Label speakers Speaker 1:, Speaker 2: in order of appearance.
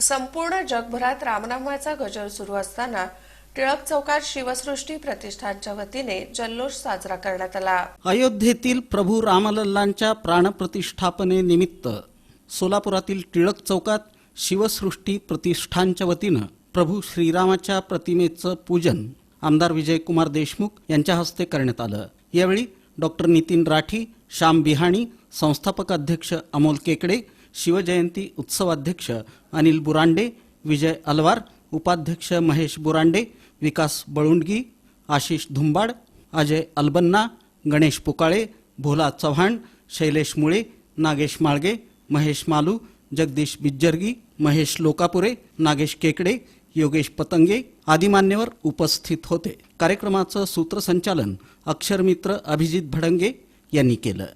Speaker 1: संपूर्ण जगभरात रामनामाचा गजर सुरू असताना टिळक चौकात शिवसृष्टी प्रतिष्ठानच्या वतीने जल्लोष साजरा करण्यात आला.
Speaker 2: अयोध्येतील प्रभू रामलल्लांच्या प्राणप्रतिष्ठापनेनिमित्त सोलापुरातील टिळक चौकात शिवसृष्टी प्रतिष्ठानच्या वतीनं प्रभू श्रीरामाच्या प्रतिमेचं पूजन आमदार विजयकुमार देशमुख यांच्या हस्ते करण्यात आलं. यावेळी डॉक्टर नितीन राठी श्याम बिहाणी संस्थापक अध्यक्ष अमोल केकडे शिवजयंती उत्सवाध्यक्ष अनिल बुरांडे विजय अलवार उपाध्यक्ष महेश बुरांडे विकास बळुंडगी आशिष धुंबाड अजय अलबन्ना गणेश पुकाळे भोला चव्हाण शैलेश मुळे नागेश माळगे महेश मालू जगदीश बिज्जर्गी महेश लोकापुरे नागेश केकडे योगेश पतंगे आदी मान्यवर उपस्थित होते. कार्यक्रमाचं सूत्रसंचालन अक्षरमित्र अभिजित भडंगे यांनी केलं.